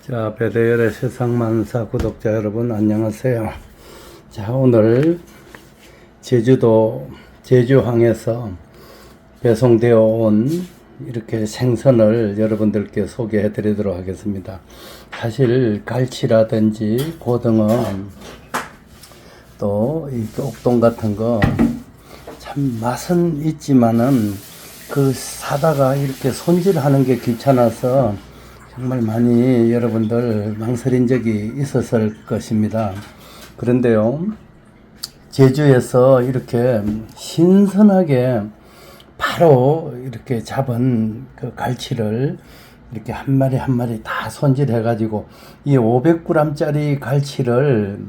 자, 배대열의 세상 만사 구독자 여러분 안녕하세요. 자, 오늘 제주도 제주항에서 배송되어 온 이렇게 생선을 여러분들께 소개해 드리도록 하겠습니다. 사실 갈치라든지 고등어 또이 옥동 같은 거 참 맛은 있지만은 그 사다가 이렇게 손질하는 게 귀찮아서 정말 많이 여러분들 망설인 적이 있었을 것입니다. 그런데요, 제주에서 이렇게 신선하게 바로 이렇게 잡은 그 갈치를 이렇게 한 마리 한 마리 다 손질해가지고 이 500g짜리 갈치를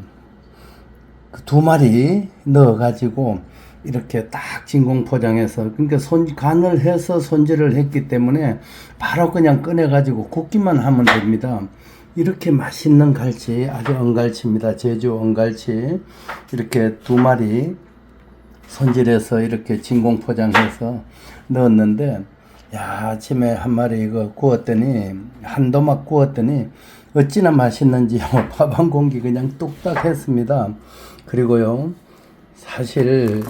그두 마리 넣어가지고 이렇게 딱 진공 포장해서 그러니까 손 간을 해서 손질을 했기 때문에 바로 그냥 꺼내 가지고 굽기만 하면 됩니다. 이렇게 맛있는 갈치 아주 엉갈치입니다. 제주 엉갈치 이렇게 두 마리 손질해서 이렇게 진공 포장해서 넣었는데 야 아침에 한 마리 이거 구웠더니 한 도막 구웠더니 어찌나 맛있는지요 밥한 공기 그냥 뚝딱 했습니다 그리고요 사실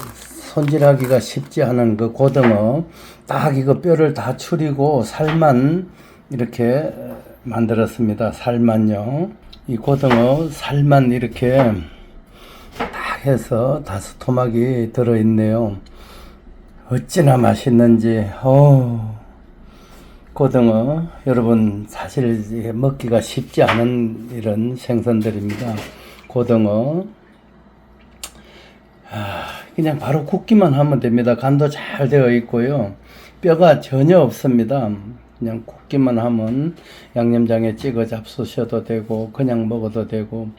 손질하기가 쉽지 않은 그 고등어 딱 이거 뼈를 다 추리고 살만 이렇게 만들었습니다 살만요 이 고등어 살만 이렇게 딱 해서 다섯 토막이 들어있네요. 어찌나 맛있는지, 어 고등어, 여러분, 사실 먹기가 쉽지 않은 이런 생선들입니다. 고등어. 아, 그냥 바로 굽기만 하면 됩니다. 간도 잘 되어 있고요. 뼈가 전혀 없습니다. 그냥 굽기만 하면 양념장에 찍어 잡수셔도 되고 그냥 먹어도 되고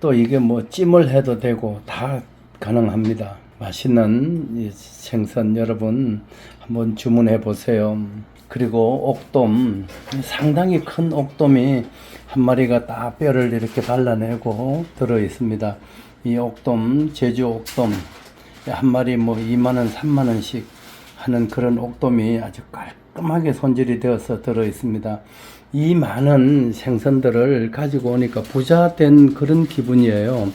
또 이게 뭐 찜을 해도 되고 다 가능합니다. 맛있는 이 생선 여러분 한번 주문해 보세요. 그리고 옥돔 상당히 큰 옥돔이 한 마리가 다 뼈를 이렇게 발라내고 들어 있습니다. 이 옥돔 제주 옥돔 한 마리 뭐 2만 원, 3만 원씩 하는 그런 옥돔이 아주 깔끔하게 손질이 되어서 들어 있습니다. 이 많은 생선들을 가지고 오니까 부자 된 그런 기분이에요.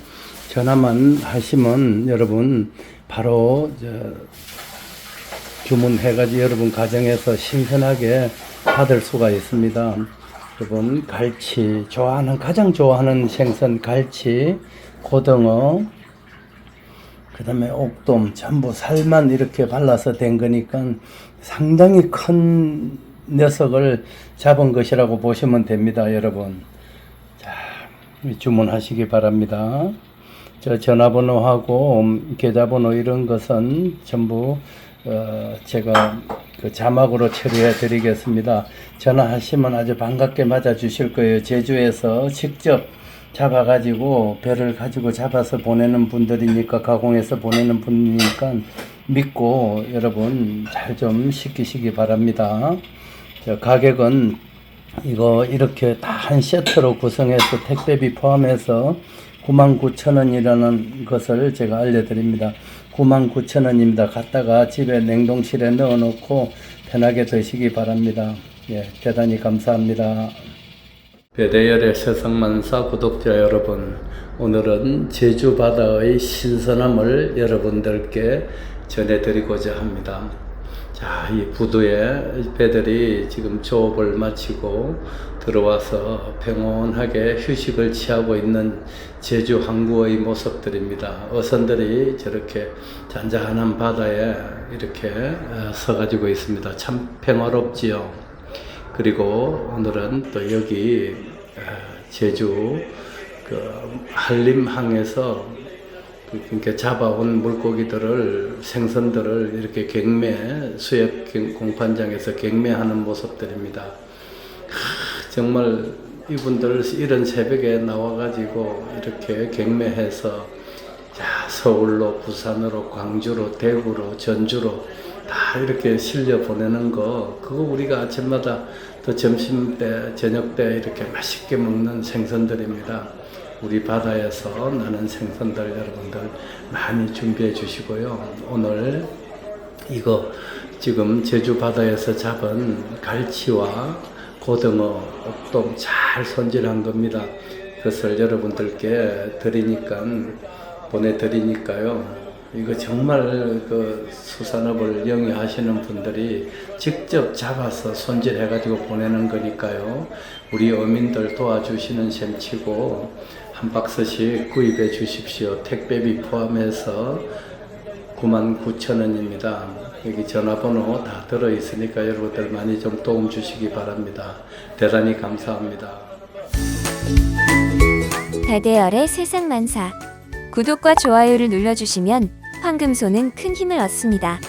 전화만 하시면 여러분 바로 저 주문해가지고 여러분 가정에서 신선하게 받을 수가 있습니다. 여러분 갈치 좋아하는 가장 좋아하는 생선 갈치, 고등어, 그 다음에 옥돔 전부 살만 이렇게 발라서 된 거니까 상당히 큰 녀석을 잡은 것이라고 보시면 됩니다, 여러분. 자, 주문하시기 바랍니다. 저 전화번호하고 계좌번호 이런 것은 전부 어, 제가 그 자막으로 처리해 드리겠습니다. 전화하시면 아주 반갑게 맞아 주실 거예요. 제주에서 직접 잡아가지고 배를 가지고 잡아서 보내는 분들이니까 가공해서 보내는 분이니까 믿고 여러분 잘 좀 시키시기 바랍니다. 저 가격은 이거 이렇게 다 한 세트로 구성해서 택배비 포함해서 99,000원이라는 것을 제가 알려드립니다. 99,000원입니다. 갖다가 집에 냉동실에 넣어놓고 편하게 드시기 바랍니다. 예, 대단히 감사합니다. 배대열의 세상만사 구독자 여러분, 오늘은 제주 바다의 신선함을 여러분들께 전해드리고자 합니다. 자, 이 부두에 배들이 지금 조업을 마치고 들어와서 평온하게 휴식을 취하고 있는 제주 항구의 모습들입니다. 어선들이 저렇게 잔잔한 바다에 이렇게 어, 서가지고 있습니다. 참 평화롭지요. 그리고 오늘은 또 여기 어, 제주 그 한림항에서 그 그러니까 잡아온 물고기들을 생선들을 이렇게 경매 수협 경- 공판장에서 경매하는 모습들입니다. 하, 정말 이분들 이런 새벽에 나와가지고 이렇게 경매해서 자, 서울로 부산으로 광주로 대구로 전주로 다 이렇게 실려 보내는 거 그거 우리가 아침마다 또 점심 때 저녁 때 이렇게 맛있게 먹는 생선들입니다. 우리 바다에서 나는 생선들 여러분들 많이 준비해 주시고요. 오늘 이거 지금 제주 바다에서 잡은 갈치와 고등어, 옥돔 잘 손질한 겁니다. 그것을 여러분들께 드리니까 보내드리니까요. 이거 정말 그 수산업을 영위하시는 분들이 직접 잡아서 손질해가지고 보내는 거니까요. 우리 어민들 도와주시는 셈 치고 한 박스씩 구입해 주십시오. 택배비 포함해서 99,000원입니다. 여기 전화번호 다 들어 있으니까 여러분들 많이 좀 도움 주시기 바랍니다. 대단히 감사합니다. 달대열의 세상만사. 구독과 좋아요를 눌러주시면 황금소는 큰 힘을 얻습니다.